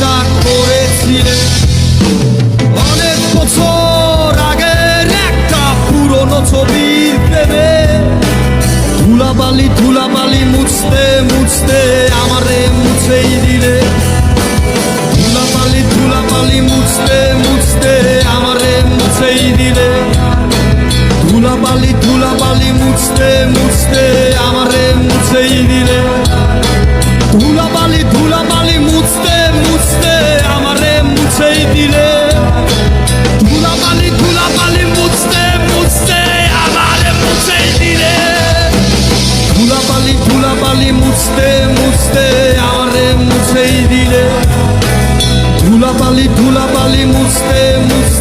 আশা করেছিলে। অনেক বছর আগের একটা পুরনো ছবির প্রেমে ধুলাবালি ধুলাবালি মুছতে মুছতে আমারে মুছেই দিলে। ধুলাবালি ধুলাবালি মুছতে মুছতে আমারে মুছেই দিলে। ধুলাবালি ধুলাবালি মুছতে মুছতে আমারে মুছেই দিলে। আমারে মুছেই দিলে ধুলা বালি ধুলা বালি মুছতে মুছতে